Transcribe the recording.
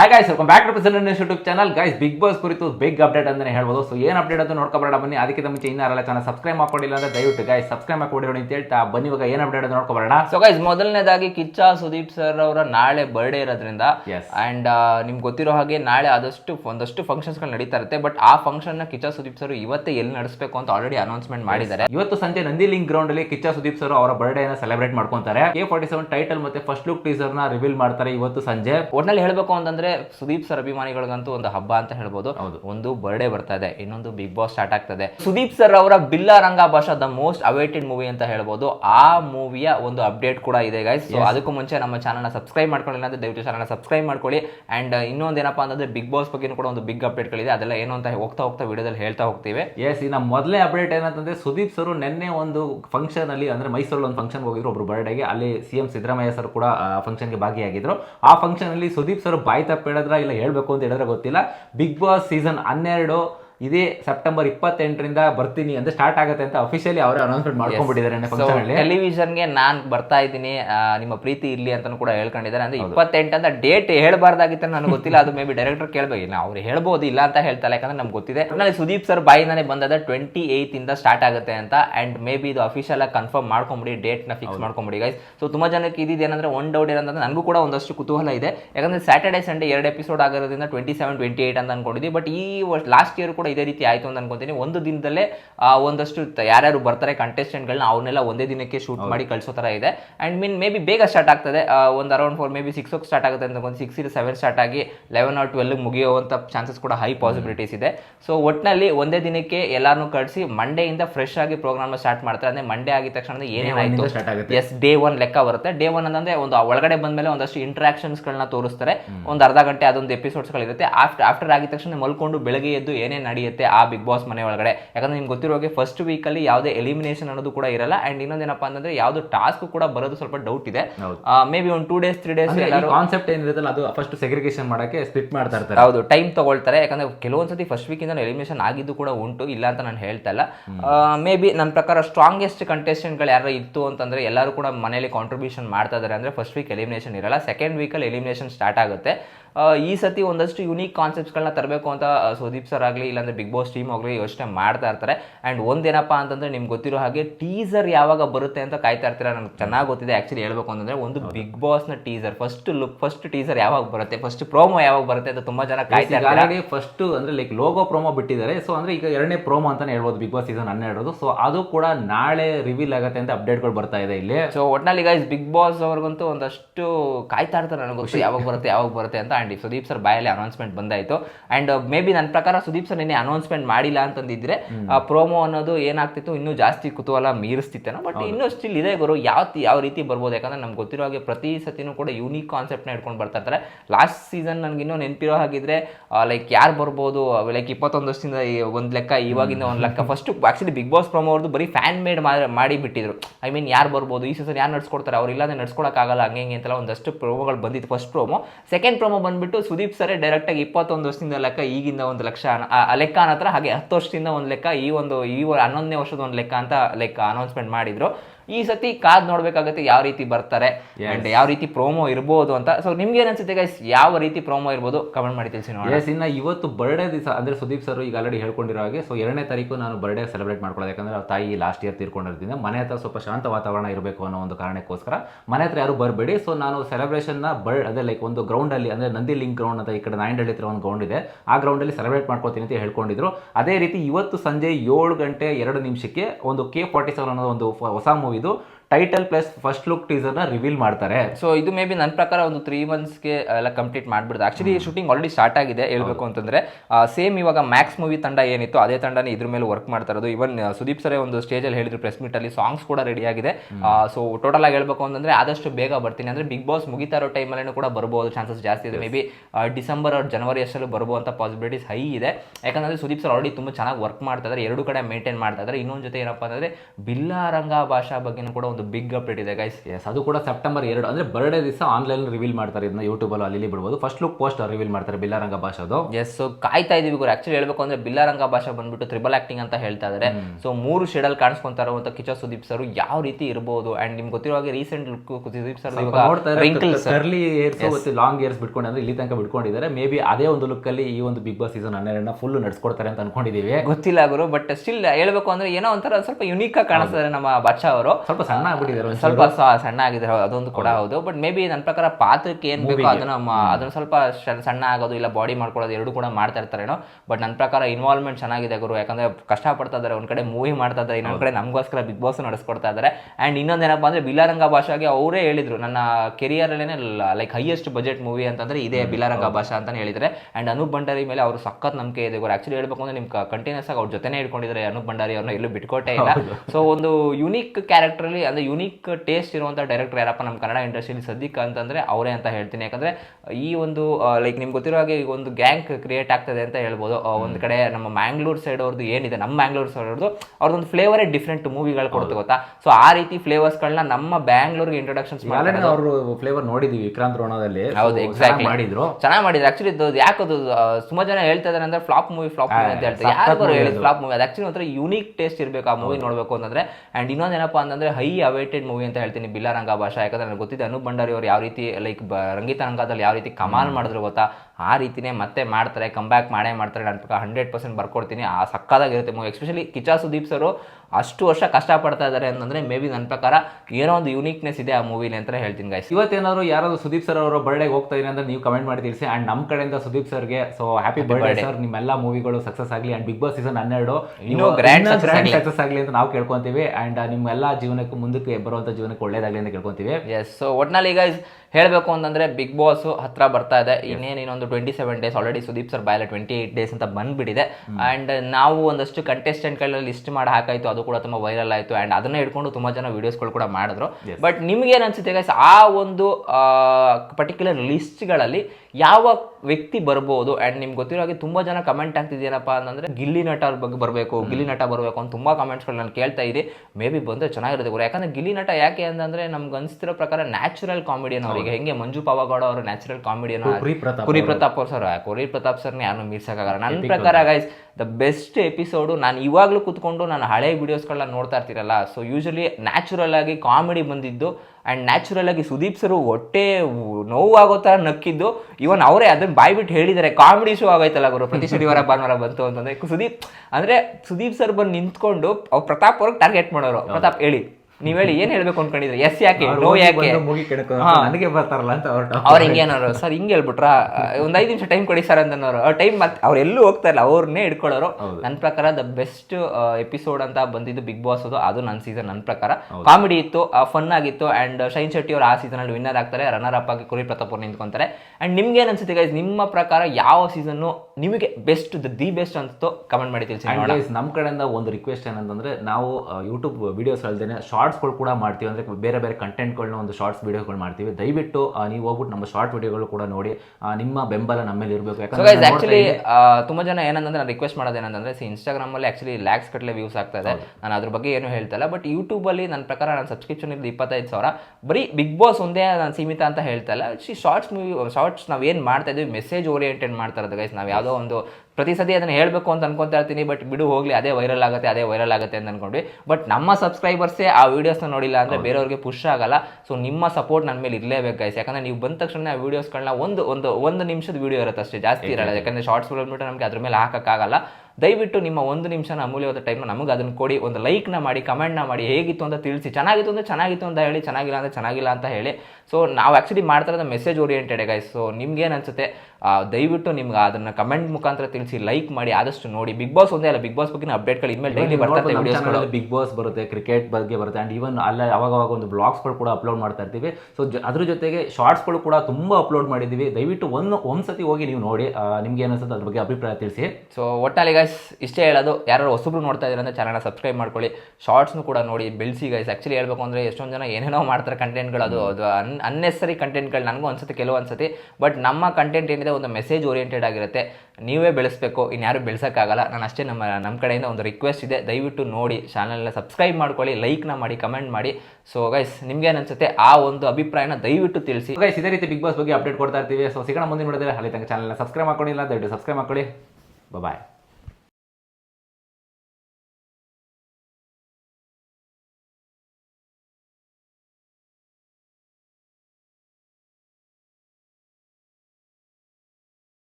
Hi guys welcome back to present YouTube channel guys Bigg Boss ಕುರಿತು big update ಅಂತಲೇ ಹೇಳ್ಬೋದು. So ಏನು update ಅಂತ ನೋಡ್ಕೊಬೇಡ ಬನ್ನಿ. ಅದಕ್ಕಿಂತ ಮುಂಚೆ ಇನ್ನಾರಲ್ಲ ಚಾನಲ್ ಸಬ್ಸ್ಕ್ರೈಬ್ ಮಾಡ್ಕೊಂಡಿಲ್ಲ ಅಂದರೆ ದಯವಿಟ್ಟು ಗೈಸ್ ಸಬ್ಸ್ಕ್ರೈಬ್ ಮಾಡ್ಕೊಡಿ ಅಂತ ಹೇಳ್ತಾ ಬನ್ನಿ. ಇವಾಗ ಏನು ಅಪ್ಡೇಟ್ ಅಂತ ನೋಡ್ಕೊಬೇಡ ಸೊ ಗೈಸ್ ಮೊದಲನೇದಾಗಿ ಕಿಚ್ಚ ಸುದೀಪ್ ಸರ್ ಅವರ ನಾಳೆ ಬರ್ಡೇ ಇರೋದ್ರಿಂದ ಆ್ಯಂಡ್ ಅಂಡ್ ನಿಮ್ಗೆ ಗೊತ್ತಿರೋ ಹಾಗೆ ನಾಳೆ ಆದಷ್ಟು ಒಂದಷ್ಟು ಫಂಕ್ಷನ್ಸ್ಗಳು ನಡೀತಾ ಇರುತ್ತೆ. ಬಟ್ ಆ ಫಂಕ್ಷನ್ನ ಕಿಚ್ಚ ಸುದೀಪ್ ಸರ್ ಇವತ್ತೇ ಎಲ್ಲಿ ನಡೆಸಬೇಕು ಅಂತ ಆಲ್ರೆಡಿ ಅನೌನ್ಸ್ಮೆಂಟ್ ಮಾಡಿದ್ದಾರೆ. ಇವತ್ತು ಸಂಜೆ ನಂದಿ ಲಿಂಕ್ ಗ್ರೌಂಡ್ ಅಲ್ಲಿ ಕಿಚ್ಚ ಸುದೀಪ್ ಸರ್ ಅವರ ಬರ್ಡೇ ನ ಸೆಲೆಬ್ರೇಟ್ ಮಾಡ್ಕೊಂತಾರೆ. ಕೆ ಫಾರ್ಟಿ ಸೆವೆನ್ ಟೈಟಲ್ ಮತ್ತೆ ಫಸ್ಟ್ ಲುಕ್ ಟೀಸರ್ನ ರಿವೀಲ್ ಮಾಡ್ತಾರೆ ಇವತ್ತು ಸಂಜೆ. ಒಟ್ನಲ್ಲಿ ಹೇಳಬೇಕು ಅಂತಂದ್ರೆ ಸುದೀಪ್ ಸರ್ ಅಭಿಮಾನಿಗಳಿಗಂತೂ ಒಂದು ಹಬ್ಬ ಅಂತ ಹೇಳ್ಬೋದು. ಒಂದು ಬರ್ಡೇ ಬರ್ತಾ ಇದೆ. ಇನ್ನೊಂದು ಬಿಗ್ ಬಾಸ್ ಸ್ಟಾರ್ಟ್ ಆಗ್ತದೆ. ಸುದೀಪ್ ಸರ್ ಅವರ ಬಿಲ್ಲಾ ರಂಗ ಭಾಷಾ ದ ಮೋಸ್ಟ್ ಅವೈಟೆಡ್ ಮೂವಿ ಅಂತ ಹೇಳ್ಬೋದು. ಆ ಮೂವಿಯ ಒಂದು ಅಪ್ಡೇಟ್ ಕೂಡ ಇದೆ ಗೈಸ್ ಸೊ ಅದಕ್ಕೂ ಮುಂಚೆ ನಮ್ಮ ಚಾನಲ್ನ ಸಬ್ಸ್ಕ್ರೈಬ್ ಮಾಡ್ಕೊಳ್ಳಿ ಅಂದ್ರೆ ದಯವಿಟ್ಟು ಚಾನಲ್ನ ಸಬ್ಸ್ಕ್ರೈಬ್ ಮಾಡ್ಕೊಳ್ಳಿ. ಅಂಡ್ ಇನ್ನೊಂದು ಏನಪ್ಪಾ ಅಂತಂದ್ರೆ ಬಿಗ್ ಬಾಸ್ ಬಗ್ಗೆ ಕೂಡ ಒಂದು ಬಿಗ್ ಅಪ್ಡೇಟ್ ಗಳಿದೆ. ಅದೆಲ್ಲ ಏನು ಅಂತ ಹೋಗ್ತಾ ಹೋಗ್ತಾ ವಿಡಿಯೋದಲ್ಲಿ ಹೇಳ್ತಾ ಹೋಗ್ತೀವಿ. ಎಸ್ ಇನ್ನ ಮೊದಲೇ ಅಪ್ಡೇಟ್ ಏನಂತಂದ್ರೆ ಸುದೀಪ್ ಸರ್ ನಿನ್ನೆ ಒಂದು ಫಂಕ್ಷನ್ ಅಲ್ಲಿ ಅಂದ್ರೆ ಮೈಸೂರಲ್ಲಿ ಒಂದು ಫಂಕ್ಷನ್ ಹೋಗಿದ್ರು ಒಬ್ರು ಬರ್ಡೇಗೆ ಅಲ್ಲಿ ಸಿ ಎಂ ಸಿದ್ದರಾಮಯ್ಯ ಸರ್ ಕೂಡ ಫಂಕ್ಷನ್ಗೆ ಭಾಗಿಯಾಗಿದ್ರು. ಆ ಫಂಕ್ಷನ್ ಅಲ್ಲಿ ಸುದೀಪ್ ಸರ್ ಬಾಯಿ ಹೇಳಿದ್ರ ಇಲ್ಲ ಹೇಳ್ಬೇಕು ಅಂತ ಹೇಳಿದ್ರೆ ಗೊತ್ತಿಲ್ಲ. ಬಿಗ್ ಬಾಸ್ ಸೀಸನ್ ಹನ್ನೆರಡು ಇದೇ ಸೆಪ್ಟೆಂಬರ್ ಇಪ್ಪತ್ತೆಂಟರಿಂದ ಬರ್ತೀನಿ ಅಂತ ಸ್ಟಾರ್ಟ್ ಆಗುತ್ತೆ ಅಂತ ಅಫಿಷಿಯಲಿ ಅವರೇ ಅನೌನ್ಸ್ಮೆಂಟ್ ಮಾಡ್ಕೊಂಡ್ಬಿಟ್ಟಿದ್ದಾರೆ ಟೆಲಿವಿಷನ್ಗೆ ನಾನು ಬರ್ತಾ ಇದ್ದೀನಿ. ನಿಮ್ಮ ಪ್ರೀತಿ ಇರಲಿ ಅಂತ ಕೂಡ ಹೇಳ್ಕೊಂಡಿದ್ದಾರೆ. ಅಂದ್ರೆ ಇಪ್ಪತ್ತೆಂಟು ಅಂತ ಡೇಟ್ ಹೇಳ್ಬಾರ್ದಾಗಿತ್ತು ನನಗೆ ಗೊತ್ತಿಲ್ಲ. ಅದು ಮೇ ಬಿ ಡೈರೆಕ್ಟರ್ ಕೇಳಬೇಕಿಲ್ಲ ಅವ್ರು ಹೇಳ್ಬೋದು ಇಲ್ಲ ಅಂತ ಹೇಳ್ತಾರೆ. ಯಾಕಂದ್ರೆ ನಮ್ಗೆ ಗೊತ್ತಿದೆ. ನನಗೆ ಸುದೀಪ್ ಸರ್ ಬಾಯಿಂದಾನೆ ಬಂದದ ಟ್ವೆಂಟಿ ಏಯ್ತ್ ಇಂದ ಸ್ಟಾರ್ಟ್ ಆಗುತ್ತೆ ಅಂತ. ಅಂಡ್ ಮೇ ಬಿ ಇದು ಅಫಿಷಿಯಲ್ ಆಗಿ ಕನ್ಫರ್ಮ್ ಮಾಡ್ಕೊಂಬಿಡಿ ಡೇಟ್ನ ಫಿಕ್ಸ್ ಮಾಡ್ಕೊಂಬಿಡಿ ಗೈಸ್ ಸೊ ತುಂಬಾ ಜನಕ್ಕೆ ಇದಿದೆ ಏನಂದ್ರೆ ಒನ್ ಡೌಟ್ ಏನಂದ್ರೆ ನನಗೂ ಕೂಡ ಒಂದಷ್ಟು ಕುತೂಹಲ ಇದೆ. ಯಾಕಂದ್ರೆ ಸ್ಯಾಟರ್ಡೆ ಸಂಡೇ ಎರಡು ಎಪಿಸೋಡ್ ಆಗಿರೋದ್ರಿಂದ ಟ್ವೆಂಟಿ ಸೆವೆನ್ ಟ್ವೆಂಟಿ ಏಟ್ ಅಂತ ಅನ್ಕೊಂಡಿದ್ವಿ. ಬಟ್ ಈ ಲಾಸ್ಟ್ ಇಯರ್ ಕೂಡ ಇದೇ ರೀತಿ ಆಯ್ತು ಅಂತ ಅನ್ಕೊತೀನಿ. ಒಂದು ದಿನದಲ್ಲೇ ಒಂದಷ್ಟು ಯಾರ್ಯಾರು ಬರ್ತಾರೆ ಕಂಟೆಸ್ಟೆಂಟ್ಗಳನ್ನ ಅವನ್ನೆಲ್ಲ ಒಂದೇ ದಿನಕ್ಕೆ ಶೂಟ್ ಮಾಡಿ ಕಳಿಸೋ ತರ ಇದೆ. ಅಂಡ್ ಮೀನ್ ಮೇ ಬಿ ಬೇಗ ಸ್ಟಾರ್ಟ್ ಆಗ್ತದೆ. ಒಂದು around four maybe six start ಆಗುತ್ತೆ ಅಂತ ಒಂದು ಸಿಕ್ಸ್ ಇಲ್ಲ ಸೆವೆನ್ ಸ್ಟಾರ್ಟ್ ಆಗಿ ಲೆವೆನ್ ಆರ್ ಟ್ವೆಲ್ ಮುಗಿಯುವಂತ ಚಾನ್ಸಸ್ ಕೂಡ ಹೈ ಪಾಸಿಬಿಲಿಟೀಸ್ ಇದೆ. ಸೊ ಒಟ್ಟಿನಲ್ಲಿ ಒಂದೇ ದಿನಕ್ಕೆ ಎಲ್ಲಾರನ್ನೂ ಕಳಿಸಿ ಮಂಡೆಯಿಂದ ಫ್ರೆಶ್ ಆಗಿ ಪ್ರೋಗ್ರಾಮ್ ಸ್ಟಾರ್ಟ್ ಮಾಡ್ತಾರೆ. ಅಂದ್ರೆ ಮಂಡೇ ಆಗಿದ ತಕ್ಷಣ ಏನೇನಾಯ್ತು ಎಸ್ ಡೇ ಒನ್ ಲೆಕ್ಕ ಬರುತ್ತೆ. ಡೇ ಒನ್ ಅಂತಂದ್ರೆ ಒಂದು ಒಳಗಡೆ ಬಂದ್ಮೇಲೆ ಒಂದಷ್ಟು ಇಂಟ್ರಾಕ್ಷನ್ಸ್ ಗಳನ್ನ ತೋರಿಸ್ತಾರೆ. ಒಂದು ಅರ್ಧ ಗಂಟೆ ಅದೊಂದು ಎಪಿಸೋಡ್ಸ್ ಗಳಿರುತ್ತೆ. ಆಫ್ಟರ್ ಆಫ್ಟರ್ ಆಗಿದ ತಕ್ಷಣ ಮಲ್ಕೊಂಡು ಬೆಳಗ್ಗೆ ಎದ್ದು ಏನೇನ್ ನಡೆಯುತ್ತೆ ಆ ಬಿಗ್ ಬಾಸ್ ಮನೆ ಒಳಗಡೆ. ಯಾಕಂದ್ರೆ ನಿಮ್ಗೆ ಗೊತ್ತಿರೋ ಹಾಗೆ ಫಸ್ಟ್ ವೀಕಲ್ಲಿ ಅಲ್ಲಿ ಯಾವುದೇ ಎಲಿಮಿನೇಷನ್ ಅನ್ನೋದು ಕೂಡ ಇರಲ್ಲ. ಅಂಡ್ ಇನ್ನೊಂದೇನಪ್ಪ ಅಂತಂದ್ರೆ ಯಾವುದು ಟಾಸ್ಕ್ ಕೂಡ ಬರೋದು ಸ್ವಲ್ಪ ಡೌಟ್ ಇದೆ. ಮೇ ಬಿ ಒಂದು ಟೂ ಡೇಸ್ ತ್ರೀ ಡೇಸ್ ಎಲ್ಲರೂ ಕಾನ್ಸೆಪ್ಟ್ ಏನಿರುತ್ತಲ್ಲ ಅದು ಫಸ್ಟ್ ಸೆಗ್ರಿಗೇಷನ್ ಮಾಡೋಕ್ಕೆ ಸ್ಪ್ಲಿಟ್ ಮಾಡ್ತಾ ಇರ್ತಾರೆ. ಹೌದು ಟೈಮ್ ತಗೊಳ್ತಾರೆ. ಯಾಕಂದ್ರೆ ಕೆಲವೊಂದ್ಸತಿ ಫಸ್ಟ್ ವೀಕಿಂದ ಇಂದ ಎಲಿಮಿನೇಷನ್ ಆಗಿದ್ದು ಕೂಡ ಉಂಟು ಇಲ್ಲ ಅಂತ ನಾನು ಹೇಳ್ತಾ ಇಲ್ಲ. ಮೇ ಬಿ ನನ್ನ ಪ್ರಕಾರ ಸ್ಟ್ರಾಂಗೆಸ್ಟ್ ಕಂಟೆಸ್ಟೆಂಟ್ಗಳು ಯಾರು ಇತ್ತು ಅಂತಂದ್ರೆ ಎಲ್ಲರೂ ಕೂಡ ಮನೇಲಿ ಕಾಂಟ್ರಿಬ್ಯೂಷನ್ ಮಾಡ್ತಾ ಇದ್ದಾರೆ ಅಂದ್ರೆ ಫಸ್ಟ್ ವೀಕ್ ಎಲಿಮಿನೇಷನ್ ಇರಲ್ಲ. ಸೆಕೆಂಡ್ ವೀಕಲ್ಲಿ ಎಲಿಮಿನೇಷನ್ ಸ್ಟಾರ್ಟ್ ಆಗುತ್ತೆ. ಈ ಸತಿ ಒಂದಷ್ಟು ಯುನೀಕ್ ಕಾನ್ಸೆಪ್ಟ್ಸ್ಗಳನ್ನ ತರಬೇಕು ಅಂತ ಸುದೀಪ್ ಸರ್ ಆಗಲಿ ಇಲ್ಲಾಂದ್ರೆ ಬಿಗ್ ಬಾಸ್ ಟೀಮ್ ಆಗಲಿ ಯೋಚನೆ ಮಾಡ್ತಾ ಇರ್ತಾರೆ. ಆ್ಯಂಡ್ ಒಂದೇನಪ್ಪ ಅಂತಂದ್ರೆ ನಿಮ್ಗೆ ಗೊತ್ತಿರೋ ಹಾಗೆ ಟೀಸರ್ ಯಾವಾಗ ಬರುತ್ತೆ ಅಂತ ಕಾಯ್ತಾ ಇರ್ತೀರಾ ನನಗೆ ಚೆನ್ನಾಗಿ ಗೊತ್ತಿದೆ. ಆ್ಯಕ್ಚುಲಿ ಹೇಳಬೇಕು ಅಂತಂದ್ರೆ ಒಂದು Bigg ಬಾಸ್ನ teaser first look first teaser ಯಾವಾಗ ಬರುತ್ತೆ ಫಸ್ಟ್ ಪ್ರೋಮೋ ಯಾವಾಗ ಬರುತ್ತೆ ಅಂತ ತುಂಬಾ ಜನ ಕಾಯ್ತಾ ಇರ್ತಾರೆ. ಫಸ್ಟ್ ಅಂದ್ರೆ ಲೈಕ್ ಲೋಗೋ ಪ್ರೋಮೋ ಬಿಟ್ಟಿದ್ದಾರೆ. ಸೊ ಅಂದ್ರೆ ಈಗ ಎರಡನೇ ಪ್ರೋಮೋ ಅಂತಲೇ ಹೇಳ್ಬೋದು ಬಿಗ್ ಬಾಸ್ ಸೀಸನ್ ಹನ್ನೆರಡು ಸೊ ಅದು ಕೂಡ ನಾಳೆ ರಿವೀಲ್ ಆಗುತ್ತೆ ಅಂತ ಅಪ್ಡೇಟ್ಗಳು ಬರ್ತಾ ಇದೆ ಇಲ್ಲಿ. ಸೊ ಒಟ್ನಲ್ಲಿ ಈಗ ಬಿಗ್ ಬಾಸ್ ಅವ್ರಿಗಂತೂ ಒಂದಷ್ಟು ಕಾಯ್ತಾ ಇರ್ತಾರೆ ನನಗೆ ಗೊತ್ತು. ಯಾವಾಗ ಬರುತ್ತೆ ಯಾವಾಗ ಬರುತ್ತೆ ಅಂತ. ಆ್ಯಂಡ್ ಸುದೀಪ್ ಸರ್ ಬಾಯಲ್ಲಿ ಅನೌನ್ಸ್ಮೆಂಟ್ ಬಂದಾಯಿತು. ಆ್ಯಂಡ್ ಮೇ ಬಿ ನನ್ನ ಪ್ರಕಾರ ಸುದೀಪ್ ಸರ್ ನಿನ್ನೆ ಅನೌನ್ಸ್ಮೆಂಟ್ ಮಾಡಿಲ್ಲ ಅಂತಂದಿದ್ರೆ ಆ ಪ್ರೋಮೋ ಅನ್ನೋದು ಏನಾಗ್ತಿತ್ತು? ಇನ್ನೂ ಜಾಸ್ತಿ ಕುತೂಹಲ ಮೀರಿಸ್ತಿತ್ತೇನೋ? ಬಟ್ ಇನ್ನೂ ಸ್ಟಿಲ್ ಇದೆ ಗುರು. ಯಾವ ಯಾವ ರೀತಿ ಬರ್ಬೋದು? ಯಾಕಂದ್ರೆ ನಮ್ಗೆ ಗೊತ್ತಿರೋ ಹಾಗೆ ಪ್ರತಿ ಸತಿನೂ ಕೂಡ ಯೂನಿಕ್ ಕಾನ್ಸೆಪ್ಟ್ನ ಇಟ್ಕೊಂಡು ಬರ್ತಾ ಇರ್ತಾರೆ. ಲಾಸ್ಟ್ ಸೀಸನ್ ನನಗೆ ಇನ್ನೂ ನೆನಪಿರೋ ಹಾಗಿದ್ರೆ ಲೈಕ್ ಯಾರು ಬರ್ಬೋದು? ಲೈಕ್ ಇಪ್ಪತ್ತೊಂದು ವರ್ಷದಿಂದ ಒಂದು ಲೆಕ್ಕ ಇವಾಗಿಂದ ಒಂದು ಲೆಕ್ಕ. First actually Bigg Boss promo ಅವ್ರದ್ದು ಬರೀ ಫ್ಯಾನ್ ಮೇಡ್ ಮಾಡಿ ಬಿಟ್ಟಿದ್ರು ಐ ಮೀನ್ ಯಾರು ಬರ್ಬೋದು? ಈ ಸೀಸನ್ ಯಾರು ನಡ್ಸ್ಕೊಡ್ತಾರೆ? ಅವ್ರು ಇಲ್ಲಾಂದ್ರೆ ನಡ್ಸ್ಕೊಳಕ್ಕಾಗಲ್ಲ ಹಂಗೆ ಹಿಂಗೆ ಅಂತೆಲ್ಲ ಒಂದಷ್ಟು ಪ್ರೋಮೋಗಳು ಬಂದಿತ್ತು ಫಸ್ಟ್ ಪ್ರೋಮೋ ಸೆಕೆಂಡ್ ಪ್ರೋಮೋ ಬಂದ್ಬಿಟ್ಟು ಸುದೀಪ್ ಸರೇ ಡೈರೆಕ್ಟಾಗಿ ಇಪ್ಪತ್ತೊಂದು ವರ್ಷದಿಂದ ಲೆಕ್ಕ ಈಗಿಂದ ಒಂದು ಲಕ್ಷ ಅನ- ಆ- ಆ ಲೆಕ್ಕ ಅನ್ನೋ ಹತ್ರ ಹಾಗೆ ಹತ್ತು ವರ್ಷದಿಂದ ಒಂದು ಲೆಕ್ಕ ಈ ಒಂದು, ಈ ಹನ್ನೊಂದನೇ ವರ್ಷದ ಒಂದು ಲೆಕ್ಕ ಅಂತ ಲೈಕ್ ಅನೌನ್ಸ್ಮೆಂಟ್ ಮಾಡಿದ್ರು. ಈ ಸತಿ ಕಾದ್ ನೋಡ್ಬೇಕಾಗತ್ತೆ ಯಾವ ರೀತಿ ಬರ್ತಾರೆ ಅಂಡ್ ಯಾವ ರೀತಿ ಪ್ರೋಮೋ ಇರಬಹುದು ಅಂತ. ಸೊ ನಿಮ್ಗೆ ಏನ್ ಅನ್ಸುತ್ತೆ ಗೈಸ್ ಯಾವ ರೀತಿ ಪ್ರೋಮೋ ಇರ್ಬೋದು ಕಮೆಂಟ್ ಮಾಡಿ ತಿಳಿಸಿ ನೋಡಿ ಎಸ್ ಇನ್ನ ಇವತ್ತು ಬರ್ಡೇ ದಿವಸ ಅಂದ್ರೆ ಸುದೀಪ್ ಸರ್ ಈಗ ಆಲ್ರೆಡಿ ಹೇಳ್ಕೊಂಡಿರೋ ಹಾಗೆ ಸೊ ಎರಡನೇ ತಾರೀಕು ನಾನು ಬರ್ಡೇ ಸೆಲೆಬ್ರೇಟ್ ಮಾಡ್ಕೊಳ್ಳೋದು. ಯಾಕಂದ್ರೆ ಅವ್ರ ತಾಯಿ ಲಾಸ್ಟ್ ಇಯರ್ ತೀರ್ಕೊಂಡಿರ್ತೀನಿ ಮನೆ ಹತ್ರ ಸ್ವಲ್ಪ ಶಾಂತ ವಾತಾವರಣ ಇರಬೇಕು ಅನ್ನೋ ಒಂದು ಕಾರಣಕ್ಕೋಸ್ಕರ ಮನೆ ಹತ್ರ ಯಾರು ಬರಬೇಡಿ. ಸೊ ನಾನು ಸೆಲೆಬ್ರೇಷನ್ನ ಬರ್ ಅದೇ ಲೈಕ್ ಒಂದು ಗ್ರೌಂಡ್ ಅಲ್ಲಿ ಅಂದ್ರೆ ನಂದಿ ಲಿಂಕ್ ಗ್ರೌಂಡ್ ಅಂತ ಈ ಕಡೆ ನಾಯಿಂಡಳ್ಳಿ ಹತ್ರ ಒಂದು ಗ್ರೌಂಡ್ ಇದೆ. ಆ ಗ್ರೌಂಡ್ ಅಲ್ಲಿ ಸೆಲೆಬ್ರೇಟ್ ಮಾಡ್ಕೊತೀನಿ ಅಂತ ಹೇಳ್ಕೊಂಡಿದ್ರು. ಅದೇ ರೀತಿ ಇವತ್ತು ಸಂಜೆ ಏಳು ಗಂಟೆ ಎರಡು ನಿಮಿಷಕ್ಕೆ ಒಂದು ಕೆ ಫಾರ್ಟಿ ಸೆವೆನ್ ಅನ್ನೋ ಒಂದು ಹೊಸ ಹೊಸ ಇದು ಟೈಟಲ್ ಪ್ಲಸ್ ಫಸ್ಟ್ ಲುಕ್ ಟೀಸರ್ನ ರಿವೀಲ್ ಮಾಡ್ತಾರೆ. ಸೊ ಇದು ಮೇ ಬಿ ನನ್ನ ಪ್ರಕಾರ ಒಂದು ತ್ರೀ ಮಂತ್ಸ್ಗೆ ಎಲ್ಲ ಕಂಪ್ಲೀಟ್ ಮಾಡ್ಬಿಡ್ತು ಆಕ್ಚುಲಿ ಶೂಟಿಂಗ್ ಆಲ್ರೆಡಿ ಸ್ಟಾರ್ಟ್ ಆಗಿದೆ ಹೇಳ್ಬೇಕು ಅಂತಂದ್ರೆ. ಸೇಮ್ ಇವಾಗ ಮ್ಯಾಕ್ಸ್ ಮೂವಿ ತಂಡ ಏನಿತ್ತು ಅದೇ ತಂಡನೇ ಇದ್ರ ಮೇಲೆ ವರ್ಕ್ ಮಾಡ್ತಾ ಇರೋದು. ಇವನ್ ಸುದೀಪ್ ಸರ್ ಒಂದು ಸ್ಟೇಜಲ್ಲಿ ಹೇಳಿದ್ರು ಪ್ರೆಸ್ ಮೀಟ್ ಅಲ್ಲಿ ಸಾಂಗ್ಸ್ ಕೂಡ ರೆಡಿ ಆಗಿದೆ. ಸೊ ಟೋಟಲ್ ಆಗಿ ಹೇಳ್ಬೇಕು ಅಂತಂದ್ರೆ ಆದಷ್ಟು ಬೇಗ ಬರ್ತೀನಿ. ಅಂದ್ರೆ ಬಿಗ್ ಬಾಸ್ ಮುಗಿತಾ ಇರೋ ಟೈಮಲ್ಲೂ ಕೂಡ ಬರ್ಬೋದು ಚಾನ್ಸಸ್ ಜಾಸ್ತಿ ಇದೆ. ಮೇ ಬಿ ಡಿಸೆಂಬರ್ ಅವ್ರ ಜನವರಿ ಅಷ್ಟರಲ್ಲಿ ಬರುವಂಥ ಪಾಸಿಬಿಲಿಟೀಸ್ ಹೈ ಇದೆ. ಯಾಕಂದ್ರೆ ಸುದೀಪ್ ಸರ್ ಆಲ್ರೆಡಿ ತುಂಬಾ ಚೆನ್ನಾಗಿ ವರ್ಕ್ ಮಾಡ್ತಾ ಇದ್ದಾರೆ ಎರಡು ಕಡೆ ಮೇಂಟೈನ್ ಮಾಡ್ತಾ ಇದ್ದಾರೆ ಇನ್ನೊಂದು ಜೊತೆ ಏನಪ್ಪಾ ಅಂತಂದ್ರೆ ಬಿಲ್ಲಾರಂಗ ಭಾಷಾ ಬಗ್ಗೆ ಕೂಡ ಒಂದು ಒಂದು ಬಿಗ್ ಅಪ್ಡೇಟ್ ಇದೆ ಗೈಸ್ ಎಸ್ ಅದು ಕೂಡ ಸೆಪ್ಟೆಂಬರ್ ಎರಡು. ಅಂದ್ರೆ ಬರ್ಡೇ ದಿವಸ ಆನ್ಲೈನ್ ರಿವೀಲ್ ಮಾಡ್ತಾರೆ ಇದನ್ನ ಯೂಟ್ಯೂಬ್ ಅಲ್ಲಿ ಬಿಡ್ಬೋದು. ಫಸ್ಟ್ ಲುಕ್ ಪೋಸ್ಟ್ ರಿವೀಲ್ ಮಾಡ್ತಾರೆ ಬಿಲ್ಲಾರಂಗ ಭಾಷಾದು. ಎಸ್ ಸೊ ಕಾಯ್ತಾ ಇದೀವಿ ಗುರು. ಆಕ್ಚುಲಿ ಹೇಳ್ಬೇಕು ಅಂದ್ರೆ ಬಿಲ್ಲಾರಂಗ ಭಾಷಾ ಬಂದ್ಬಿಟ್ಟು ಟ್ರಿಬಲ್ ಆಕ್ಟಿಂಗ್ ಅಂತ ಹೇಳ್ತಾ ಇದಾರೆ. ಸೊ ಮೂರು ಶೆಡಲ್ ಕಾಣಿಸ್ಕೊಂತಾ ಅಂತ ಕಿಚ ಸುದೀಪ್ ಸರ್ ಯಾವ ರೀತಿ ಇರಬಹುದು ಅಂಡ್ ನಿಮ್ಗೆ ಗೊತ್ತಿರೋ ಹಾಗೆ recent look Sudeep sir curly hairs long hairs ಬಿಟ್ಕೊಂಡು ಅಂದ್ರೆ ಇಲ್ಲಿ ತನಕ ಬಿಟ್ಕೊಂಡಿದ್ದಾರೆ. ಮೇ ಬಿ ಅದೇ ಒಂದು ಲುಕ್ ಅಲ್ಲಿ ಈ ಒಂದು ಬಿಗ್ ಬಾಸ್ ಸೀಸನ್ ಹನ್ನೆರಡನ್ನ ಫುಲ್ ನಡ್ಸ್ಕೊಡ್ತಾರೆ ಅಂತ ಅನ್ಕೊಂಡಿದೀವಿ. ಗೊತ್ತಿಲ್ಲ ಗುರು ಬಟ್ ಸ್ಟಿಲ್ ಹೇಳ್ಬೇಕು ಅಂದ್ರೆ ಏನೋ ಒಂಥರ ಸ್ವಲ್ಪ ಯುನೀಕ್ ಆಗಿ ಕಾಣಿಸ್ತಾರೆ ನಮ್ಮ ಬಾಚಾ ಅವರು. ಸ್ವಲ್ಪ ಸಣ್ಣ ಆಗ್ಬಿಟ್ಟಿದ್ದಾರೆ ಸ್ವಲ್ಪ ಸಣ್ಣ ಆಗಿದ್ದಾರೆ ಅದೊಂದು ಕೂಡ ಹೌದು. ಬಟ್ ಮೇ ಬಿ ನನ್ನ ಪ್ರಕಾರ ಪಾತ್ರಕ್ಕೆ ಏನು ಬೇಕೋ ಅದನ್ನ ಅದನ್ನ ಸ್ವಲ್ಪ ಸಣ್ಣ ಆಗೋದು ಇಲ್ಲ ಬಾಡಿ ಮಾಡ್ಕೊಳ್ಳೋದು ಎರಡು ಕೂಡ ಮಾಡ್ತಾ ಇರ್ತಾರೇನೋ. ಬಟ್ ನನ್ನ ಪ್ರಕಾರ ಇನ್ವಾಲ್ವ್ಮೆಂಟ್ ಚೆನ್ನಾಗಿದೆ ಗುರು. ಯಾಕಂದ್ರೆ ಕಷ್ಟ ಪಡ್ತಾ ಇದ್ದಾರೆ ಒಂದ್ ಕಡೆ ಮೂವಿ ಮಾಡ್ತಾ ಇದ್ದಾರೆ ಇನ್ನೊಂದ್ ಕಡೆ ನಮಗೋಸ್ಕರ ಬಿಗ್ ಬಾಸ್ ನಡೆಸ್ಕೊಡ್ತಾ ಇದ್ದಾರೆ. ಅಂಡ್ ಇನ್ನೊಂದೇನಪ್ಪ ಅಂದ್ರೆ ಬಿಲಾರಂಗ ಭಾಷಾಗೆ ಅವರೇ ಹೇಳಿದ್ರು. ನನ್ನ ಕೆರಿಯರ್ ಅಲ್ಲೇನೆ ಲೈಕ್ ಹೈಯೆಸ್ಟ್ ಬಜೆಟ್ ಮೂವಿ ಅಂತಂದ್ರೆ ಇದೇ ಬಿಲಾರಂಗ ಭಾಷಾ ಅಂತಾನೆ ಹೇಳಿದ್ರೆ ಅಂಡ್ ಅನೂಪ್ ಭಂಡಾರಿ ಮೇಲೆ ಅವರು ಸಖತ್ ನಂಬಿಕೆ ಇದೆ ಗುರು. ಆಕ್ಚುಲಿ ಹೇಳ್ಬೇಕು ಅಂದ್ರೆ ನಿಮ್ ಕಂಟಿನ್ಯೂಸ್ ಆಗಿ ಅವ್ರ ಜೊತೆನೇ ಇಟ್ಕೊಂಡಿದ್ದಾರೆ ಅನೂಪ್ ಭಂಡಾರಿ ಅವ್ರನ್ನ ಎಲ್ಲೂ ಬಿಟ್ಕೊಟ್ಟೇ ಇಲ್ಲ. ಸೊ ಒಂದು ಯುನೀಕ್ ಕ್ಯಾರೆಕ್ಟರ್ ಅಲ್ಲಿ ಅಂದ್ರೆ ಯುನೀಕ್ ಟೇಸ್ಟ್ ಇರುವಂಥ ಡೈರೆಕ್ಟರ್ ಯಾರಪ್ಪ ನಮ್ಮ ಕನ್ನಡ ಇಂಡಸ್ಟ್ರಿಯಲ್ಲಿ ಸದ್ಯಕ್ಕೆ ಅಂತಂದ್ರೆ ಅವರೇ ಅಂತ ಹೇಳ್ತೀನಿ. ಯಾಕಂದ್ರೆ ಈ ಒಂದು ಲೈಕ್ ನಿಮ್ಗೆ ಗೊತ್ತಿರೋ ಹಾಗೆ ಈಗ ಒಂದು ಗ್ಯಾಂಗ್ ಕ್ರಿಯೇಟ್ ಆಗ್ತದೆ ಅಂತ ಹೇಳ್ಬೋದು. ಒಂದು ಕಡೆ ನಮ್ಮ ಮ್ಯಾಂಗ್ಳೂರ್ ಸೈಡ್ ಅವ್ರದ್ದು ಏನಿದೆ ನಮ್ಮ ಮ್ಯಾಂಗ್ಳೂರ್ ಸೈಡ್ ಅವ್ರದ್ದು ಅವ್ರದ್ದೊಂದು ಫ್ಲೇವರೇ ಡಿಫ್ರೆಂಟ್ ಮೂವಿಗಳು ಕೊಡ್ತು ಗೊತ್ತಾ? ಸೊ ಆ ರೀತಿ ಫ್ಲೇವರ್ಸ್ಗಳನ್ನ ನಮ್ಮ ಬ್ಯಾಂಗ್ಳೂರ್ಗೆ ಇಂಟ್ರೊಡಕ್ಷನ್ಸ್ ಅವರು ಫ್ಲೇವರ್ ನೋಡಿದೀವಿ ವಿಕ್ರಾಂತ್ ರೋಣದಲ್ಲಿ ಹೌದು, ಎಕ್ಸಾಕ್ಟ್ ಮಾಡಿದ್ರು. ಚೆನ್ನಾಗಿ ಮಾಡಿದ್ರು. ಆಕ್ಚುಲಿ ಯಾಕದು ಸುಮಾರು ಜನ ಹೇಳ್ತಾ ಇದಾರೆ ಅಂದ್ರೆ ಫ್ಲಾಪ್ ಮೂವಿ ಫ್ಲಾಪ್ ಮೂವಿ ಅಂತ ಹೇಳ್ತಾರೆ. ಯಾರು ಹೇಳಿದ್ರು ಫ್ಲಾಪ್ ಮೂವಿ ಅದು ಆಕ್ಚುಲಿ ಒಂಥರ ಯೂನಿಕ್ ಟೇಸ್ಟ್ ಇರಬೇಕು ಆ ಮೂವಿ ನೋಡಬೇಕು ಅಂತಂದ್ರೆ. ಅಂಡ್ ಇನ್ನೊಂದೇನಪ್ಪ ಅಂತಂದ್ರೆ ಹೈ ಅವೈಟೆಡ್ ಮೂವಿ ಅಂತ ಹೇಳ್ತೀನಿ. ಬಿಲ್ಲಾರಂಗ ಭಾಷಾ. ಯಾಕಂದ್ರೆ ನನಗೆ ಗೊತ್ತಿದೆ ಅನು ಭಂಡಾರಿ ಅವರು ಯಾವ ರೀತಿ ಲೈಕ್ ರಂಗಿತ ರಂಗದಲ್ಲಿ ಯಾವ ರೀತಿ ಕಮಾಲ್ ಮಾಡಿದ್ರು ಗೊತ್ತಾ? ಆ ರೀತಿನೇ ಮತ್ತೆ ಮಾಡ್ತಾರೆ ಕಮ್ಬ್ಯಾಕ್ ಮಾಡೇ ಮಾಡ್ತಾರೆ. ನನ್ನ ಪ್ರಕಾರ ಹಂಡ್ರೆಡ್ ಪರ್ಸೆಂಟ್ ಬರ್ಕೊಡ್ತೀನಿ. ಆ ಸಕ್ಕದಾಗಿರುತ್ತೆ movie especially Kichcha Sudeep sir ಅಷ್ಟು ವರ್ಷ ಕಷ್ಟಪಡ್ತಾ ಇದ್ದಾರೆ ಅಂತಂದ್ರೆ ಮೇ ಬಿ ನನ್ನ ಪ್ರಕಾರ ಏನೋ ಒಂದು ಯುನೀಕ್ನೆಸ್ ಇದೆ ಆ ಮೂವಿಲಿ ಅಂತ ಹೇಳ್ತೀನಿ ಗೈಸ್ ಇವತ್ತೇನಾದರೂ ಯಾರಾದರೂ ಸುದೀಪ್ ಸರ್ ಅವರು ಬರ್ಡೇಗೆ ಹೋಗ್ತಾ ಇದೀನಿ ಅಂದ್ರೆ ನೀವು ಕಮೆಂಟ್ ಮಾಡಿ ತಿಳಿಸಿ. ಆ್ಯಂಡ್ ನಮ್ಮ ಕಡೆಯಿಂದ ಸುದೀಪ್ ಸರ್ಗೆ ಸೊ ಹ್ಯಾಪಿ ಬರ್ಡೇ ಸರ್ ನಿಮ್ಮೆಲ್ಲ ಮೂವಿಗಳು ಸಕ್ಸಸ್ ಆಗಲಿ. ಆ್ಯಂಡ್ ಬಿಗ್ ಬಾಸ್ ಸೀಸನ್ ಹನ್ನೆರಡು ಇನ್ನೂ ಗ್ರ್ಯಾಂಡ್ ಗ್ರ್ಯಾಂಡ್. ಸಕ್ಸಸ್ ಆಗಲಿ. ಅಂತ ನಾವು ಕೇಳ್ಕೊಂತೀವಿ. ಅಂಡ್ ನಿಮ್ಮೆಲ್ಲ ಜೀವನಕ್ಕೆ ಮುಂದಕ್ಕೆ ಬರುವಂಥ ಜೀವನಕ್ಕೆ ಒಳ್ಳೇದಾಗಲಿ ಅಂತ ಕೇಳ್ಕೊಂತೀವಿ. ಎಸ್ ಸೊ ಒಟ್ನಲ್ಲಿ ಈಗ ಹೇಳಬೇಕು ಅಂತಂದ್ರೆ ಬಿಗ್ ಬಾಸ್ ಹತ್ರ ಬರ್ತಾ ಇದೆ. ಇನ್ನೇನು ಇನ್ನೊಂದು twenty seven days already Sudeep sir ಬಾಯಲ್ಲ twenty eight days ಅಂತ ಬಂದ್ಬಿಟ್ಟಿದೆ. ಅಂಡ್ ನಾವು ಒಂದಷ್ಟು ಕಂಟೆಸ್ಟೆಂಟ್ಗಳನ್ನ ಲಿಸ್ಟ್ ಮಾಡಿ ಹಾಕಾಯಿತು ಅದು ಕೂಡ ತುಂಬಾ ವೈರಲ್ ಆಯಿತು ಅಂಡ್ ಅದನ್ನ ಹಿಡ್ಕೊಂಡು ತುಂಬಾ ಜನ ವೀಡಿಯೋಸ್ಗಳು ಕೂಡ ಮಾಡಿದ್ರು. ಬಟ್ ನಿಮ್ಗೆ ಏನು ಅನ್ಸುತ್ತೆ ಗೈಸ್ ಆ ಒಂದು ಪರ್ಟಿಕ್ಯುಲರ್ ಲಿಸ್ಟ್ಗಳಲ್ಲಿ ಯಾವ ವ್ಯಕ್ತಿ ಬರ್ಬೋದು? ಅಂಡ್ ನಿಮ್ಗೆ ಗೊತ್ತಿರೋ ಹಾಗೆ ತುಂಬಾ ಜನ ಕಮೆಂಟ್ ಏನಪ್ಪ ಅಂತಂದ್ರೆ ಗಿಲ್ಲಿ ನಟ ಬಗ್ಗೆ ಬರಬೇಕು ಗಿಲ್ಲಿ ನಟ ಬರಬೇಕು ಅಂತ ತುಂಬಾ ಕಮೆಂಟ್ಸ್ಗಳು ನಾನು ಕೇಳ್ತಾ ಇದ್ದೆ ಮೇ ಬಿ ಬಂದ್ರೆ ಚೆನ್ನಾಗಿರುತ್ತೆ ಗುರು. ಯಾಕಂದ್ರೆ ಗಿಲ್ಲಿ ನಟ ಯಾಕೆ ಅಂತಂದ್ರೆ ನಮ್ಗೆ ಅನಿಸ್ತಿರೋ ಪ್ರಕಾರ ನ್ಯಾಚುರಲ್ ಕಾಮಿಡಿಯನ್ ಅವರಿಗೆ ಹೆಂಗೆ ಮಂಜು ಪಾವಗೌಡ ಅವರು ನ್ಯಾಚುರಲ್ ಕಾಮಿಡಿಯನ್ ಕುರಿ ಪ್ರತಾಪ್ ಪ್ರತಾಪ್ ಅವ್ರ ಸರ್ ಕೊರಿ ಪ್ರತಾಪ್ ಸರ್ನ ಯಾರು ಮೀರ್ಸಕ್ಕಾಗಲ್ಲ. ನನ್ನ ಪ್ರಕಾರ ಗೈಸ್ ದ ಬೆಸ್ಟ್ ಎಪಿಸೋಡು ನಾನು ಇವಾಗಲೂ ಕುತ್ಕೊಂಡು ನಾನು ಹಳೆ ವೀಡಿಯೋಸ್ಗಳನ್ನ ನೋಡ್ತಾ ಇರ್ತೀರಲ್ಲ ಸೊ ಯೂಶಲಿ ನ್ಯಾಚುರಲ್ ಆಗಿ ಕಾಮಿಡಿ ಬಂದಿದ್ದು ಆ್ಯಂಡ್ ನ್ಯಾಚುರಲ್ ಆಗಿ ಸುದೀಪ್ ಸರ್ ಹೊಟ್ಟೆ ನೋವಾಗೋ ಥರ ನಕ್ಕಿದ್ದು ಇವನ್ ಅವರೇ ಅದನ್ನ ಬಾಯ್ಬಿಟ್ಟು ಹೇಳಿದ್ದಾರೆ ಕಾಮಿಡಿ ಶೋ ಆಗೈತಲ್ಲ ಗುರು ಪ್ರತಿ ಶನಿವಾರ ಭಾನುವಾರ ಬಂತು ಅಂತಂದ್ರೆ ಸುದೀಪ್ ಅಂದ್ರೆ ಸುದೀಪ್ ಸರ್ ಬಂದು ನಿಂತ್ಕೊಂಡು ಅವ್ರು ಪ್ರತಾಪ್ ಅವ್ರಿಗೆ ಟಾರ್ಗೆಟ್ ಮಾಡೋರು. ಪ್ರತಾಪ್ ಹೇಳಿ. ನೀವ್ ಹೇಳಿ ಏನ್ ಹೇಳ್ಬೇಕು ಅನ್ಕೊಂಡಿದ್ರೆ? ಎಸ್ ಯಾಕೆ? ನೋ ಯಾಕೆ? ಮುಗಿ ನನಗೆ ಬರ್ತಾರಲ್ಲ ಅಂತ ಅವ್ರ ಅವ್ರು ಹಿಂಗೆ ಅನ್ನೋರು. ಸರ್ ಹಿಂಗೆ ಹೇಳ್ಬಿಟ್ರ? ಒಂದ್ ಐದು ನಿಮಿಷ ಟೈಮ್ ಕೊಡಿ ಸರ್ ಅಂತ ಅನ್ನೋರು ಟೈಮ್ ಮತ್ತೆ ಅವ್ರು ಎಲ್ಲೂ ಹೋಗ್ತಾ ಇಲ್ಲ ಅವ್ರನ್ನೇ ಇಟ್ಕೊಳ್ಳೋರು ನನ್ನ ಪ್ರಕಾರ ದ ಬೆಸ್ಟ್ ಎಪಿಸೋಡ್ ಅಂತ ಬಂದಿದ್ದು ಬಿಗ್ ಬಾಸ್ ಅದು ಅದು ನನ್ನ ಸೀಸನ್ ನನ್ನ ಪ್ರಕಾರ. ಕಾಮಿಡಿ ಇತ್ತು ಫನ್ ಆಗಿತ್ತು ಅಂಡ್ ಶೈನ್ ಶೆಟ್ಟಿ ಅವರು ಆ ಸೀಸನ್ ಅಲ್ಲಿ ವಿನ್ನರ್ ಆಗ್ತಾರೆ ರನ್ನರ್ ಅಪ್ ಆಗಿ ಕುರಿ ಪ್ರತಾಪ್ ಅವ್ರು ನಿಂತ್ಕೊಂತಾರೆ. ಅಂಡ್ ನಿಮ್ಗೆ ಏನ್ ಅನ್ಸುತ್ತೆ ಗೈಸ್ ನಿಮ್ಮ ಪ್ರಕಾರ ಯಾವ ಸೀಸನ್ ನಿಮಗೆ ಬೆಸ್ಟ್ ದಿ ಬೆಸ್ಟ್ ಅಂತ ಕಮೆಂಟ್ ಮಾಡಿ ತಿಳಿಸಿ ನಮ್ ನಮ್ಮ ಕಡೆಯಿಂದ ಒಂದು ರಿಕ್ವೆಸ್ಟ್ ಏನಂತಂದ್ರೆ ನಾವು ಯೂಟ್ಯೂಬ್ ವಿಡಿಯೋಸ್ ಅಲ್ದೇನೆ ಶಾರ್ಟ್ಸ್ಗಳು ಕೂಡ ಮಾಡ್ತೀವಿ. ಅಂದ್ರೆ ಬೇರೆ ಬೇರೆ ಕಂಟೆಂಟ್ಗಳನ್ನ ಒಂದು ಶಾರ್ಟ್ಸ್ ವಿಡಿಯೋಗಳು ಮಾಡ್ತೀವಿ. ದಯವಿಟ್ಟು ನೀವು ಹೋಗ್ಬಿಟ್ಟು ನಮ್ಮ ಶಾರ್ಟ್ ವಿಡಿಯೋಗಳು ಕೂಡ ನೋಡಿ ನಿಮ್ಮ ಬೆಂಬಲ ನಮ್ಮ ಮೇಲೆ ಇರಬೇಕು. ಯಾಕಂದ್ರೆ ಆಕ್ಚುಲಿ. ತುಂಬಾ ಜನ ಏನಂದ್ರೆ ನಾನು ರಿಕ್ವೆಸ್ಟ್ ಮಾಡೋದೇನಂದ್ರೆ ಸಿ ಇನ್ಸ್ಟಾಗ್ರಾಮಲ್ಲಿ ಆ್ಯಕ್ಚುಲಿ ಆಕ್ಚುಲಿ ಲ್ಯಾಕ್ಸ್ ಕಟ್ಲೆ ವ್ಯೂಸ್ ಆಗ್ತಾ ಇದೆ. ನಾನು ಅದ್ರ ಬಗ್ಗೆ ಏನು ಹೇಳ್ತಾ ಇಲ್ಲ ಬಟ್ ಯೂಟ್ಯೂಬಲ್ಲಿ ನನ್ನ ಪ್ರಕಾರ ನಾನು ಸಬ್ಸ್ಕ್ರಿಪ್ಷನ್ ಇದ್ದು ಇಪ್ಪತ್ತೈದು ಸಾವಿರ. ಬರೀ ಬಿಗ್ ಬಾಸ್ ಒಂದೇ ನಾನು ಸೀಮಿತ ಅಂತ ಹೇಳ್ತಾ ಇಲ್ಲ. ಸಿ ಶಾರ್ಟ್ಸ್ ಮೂವಿ ಶಾರ್ಟ್ಸ್ ನಾವು ಏನು ಮಾಡ್ತಾ ಇದ್ದೀವಿ ಮೆಸೇಜ್ ಓರಿಯೆಂಟೆಡ್ ಮಾಡ್ತಾ ಇರೋದು ಗೈಸ್ ನಾವು ಯಾವುದೋ ಒಂದು ಪ್ರತಿ ಸತಿ ಅದನ್ನು ಹೇಳಬೇಕು ಅಂತ ಅನ್ಕೊತಾ ಇರ್ತೀನಿ ಬಟ್ ಬಿಡು ಹೋಗ್ಲಿ ಅದೇ ವೈರಲ್ ಆಗುತ್ತೆ ಅದೇ ವೈರಲ್ ಆಗುತ್ತೆ ಅಂತ ಅನ್ಕೊಂಡ್ವಿ. ಬಟ್ ನಮ್ಮ ಸಬ್ಸ್ಕ್ರೈಬರ್ಸೇ ಆ ವೀಡಿಯೋಸ್ನ ನೋಡಿಲ್ಲ ಅಂದರೆ ಬೇರೆಯವ್ರಿಗೆ ಪುಷ್ ಆಗಲ್ಲ. ಸೊ ನಿಮ್ಮ ಸಪೋರ್ಟ್ ನನ್ನ ಮೇಲೆ ಇರಲೇಬೇಕು ಗೈಸ್ ಯಾಕಂದರೆ ನೀವು ಬಂದ ತಕ್ಷಣ ಆ ವೀಡಿಯೋಸ್ಗಳನ್ನ ಒಂದು ಒಂದು ಒಂದು ನಿಮಿಷದ ವೀಡಿಯೋ ಇರುತ್ತೆ ಅಷ್ಟೇ. ಜಾಸ್ತಿ ಇರಲ್ಲ. ಯಾಕಂದರೆ ಶಾರ್ಟ್ಸ್ ಬಂದ್ಬಿಟ್ಟು ನಮಗೆ ಅದ್ರ ಮೇಲೆ ಹಾಕೋಕ್ಕಾಗಲ್ಲ. ದಯವಿಟ್ಟು ನಿಮ್ಮ ಒಂದು ನಿಮಿಷನ ಅಮೂಲ್ಯವಾದ ಟೈಮ್ನ ನಮಗೆ ಅದನ್ನು ಕೊಡಿ. ಒಂದು ಲೈಕ್ನ ಮಾಡಿ ಕಮೆಂಟ್ನ ಮಾಡಿ ಹೇಗಿತ್ತು ಅಂತ ತಿಳಿಸಿ. ಚೆನ್ನಾಗಿತ್ತು ಅಂದರೆ ಚೆನ್ನಾಗಿತ್ತು ಅಂತ ಹೇಳಿ ಚೆನ್ನಾಗಿಲ್ಲ ಅಂದರೆ ಚೆನ್ನಾಗಿಲ್ಲ ಅಂತ ಹೇಳಿ. ಸೊ ನಾವು ಆ್ಯಕ್ಚುಲಿ ಮಾಡ್ತಾ ಇರೋದು ಮೆಸೇಜ್ ಓರಿಯೆಂಟೆಡ್ ಗೈಸ್ ಸೊ ನಿಮ್ಗೇನು ಅನ್ಸುತ್ತೆ? ದಯವಿಟ್ಟು ನಿಮ್ಗೆ ಅದನ್ನು ಕಮೆಂಟ್ ಮುಖಾಂತರ ತಿಳಿಸಿ ಲೈಕ್ ಮಾಡಿ ಆದಷ್ಟು ನೋಡಿ. ಬಿಗ್ ಬಾಸ್ ಒಂದೇ ಅಲ್ಲ ಬಿಗ್ ಬಾಸ್ ಬಗ್ಗೆ ಅಪ್ಡೇಟ್ಗಳು ಇನ್ಮೇಲೆ ಡೈಲಿ ಬರ್ತದೆ ವಿಡಿಯೋಸ್ಗಳು ಬಿಗ್ ಬಾಸ್ ಬರುತ್ತೆ ಕ್ರಿಕೆಟ್ ಬಗ್ಗೆ ಬರುತ್ತೆ ಅಂಡ್ ಈವನ್ ಅಲ್ಲ ಯಾವಾಗ ಒಂದು ಬ್ಲಾಗ್ಸ್ಗಳು ಕೂಡ ಅಪ್ಲೋಡ್ ಮಾಡ್ತಾ ಇರ್ತೀವಿ. ಸೊ ಅದ್ರ ಜೊತೆಗೆ ಶಾರ್ಟ್ಸ್ಗಳು ಕೂಡ ತುಂಬಾ ಅಪ್ಲೋಡ್ ಮಾಡಿದ್ದೀವಿ. ದಯವಿಟ್ಟು ಒಂದು ಒಂದ್ಸತಿ ಹೋಗಿ ನೀವು ನೋಡಿ. ನಿಮ್ಗೆ ಏನಿಸುತ್ತೆ ಅನ್ಸುತ್ತೆ ಅದ್ರ ಬಗ್ಗೆ ಅಭಿಪ್ರಾಯ ತಿಳಿಸಿ. ಸೊ ಒಟ್ಟಾಲಿ ಗೈಸ್ ಇಷ್ಟೇ ಹೇಳೋದು ಯಾರು ಹೊಸಬ್ರು ನೋಡ್ತಾ ಇದ್ದಾರೆ ಅಂತ ಚಾನಲ್ನ ಸಬ್ಸ್ಕ್ರೈಬ್ ಮಾಡ್ಕೊಳ್ಳಿ. ಶಾರ್ಟ್ಸ್ನು ಕೂಡ ನೋಡಿ ಬೆಳೆಸಿ ಗೈಸ್ ಆ್ಯಕ್ಚುಲಿ ಹೇಳ್ಬೇಕು ಅಂದರೆ ಎಷ್ಟೊಂದು ಜನ ಏನೇನೋ ಮಾಡ್ತಾರೆ ಕಂಟೆಂಟ್ಗಳು ಅದು ಅದು ಅನ್ ಅನ್ನೆಸರಿ ಕಂಟೆಂಟ್ಗಳು ನನಗೂ ಅನ್ಸುತ್ತೆ ಕೆಲವು ಅನ್ಸುತ್ತೆ ಬಟ್ ನಮ್ಮ ಕಂಟೆಂಟ್ ಏನಿದೆ ಒಂದು ಮೆಸೇಜ್ ಓರಿಯೆಂಟೆಡ್ ಆಗಿರುತ್ತೆ. ನೀವೇ ಬೆಳೆಸಬೇಕು ಇನ್ಯಾರು ಬೆಳೆಸೋಕ್ಕಾಗಲ್ಲ. ನಾನು ಅಷ್ಟೇ ನಮ್ಮ ನಮ್ಮ ಕಡೆಯಿಂದ ಒಂದು ರಿಕ್ವೆಸ್ಟ್ ಇದೆ. ದಯವಿಟ್ಟು ನೋಡಿ ಚಾನಲ್ನ ಸಬ್ಸ್ಕ್ರೈಬ್ ಮಾಡ್ಕೊಳ್ಳಿ ಲೈಕ್ನ ಮಾಡಿ ಕಮೆಂಟ್ ಮಾಡಿ. ಸೊ ಗೈಸ್ ನಿಮ್ಗೆ ಅನ್ಸುತ್ತೆ? ಆ ಒಂದು ಅಭಿಪ್ರಾಯನ ದಯವಿಟ್ಟು ತಿಳಿಸಿ. ಗೈಸ್ ಇದೇ ರೀತಿ ಬಿಗ್ ಬಾಸ್ ಬಗ್ಗೆ ಅಪ್ಡೇಟ್ ಕೊಡ್ತಾ ಇರ್ತೀವಿ. ಸೊ ಸಿಗೋಣ ಮುಂದಿನ ನೋಡಿದ್ರೆ ಅಲ್ಲಿ ತನಕ ಚಾನಲ್ನ ಸಬ್ಸ್ಕ್ರೈಬ್ ಮಾಡ್ಕೊಂಡಿಲ್ಲ ದಯವಿಟ್ಟು ಸಬ್ಸ್ಕ್ರೈಬ್ ಮಾಡ್ಕೊಳ್ಳಿ. ಬಾಯ್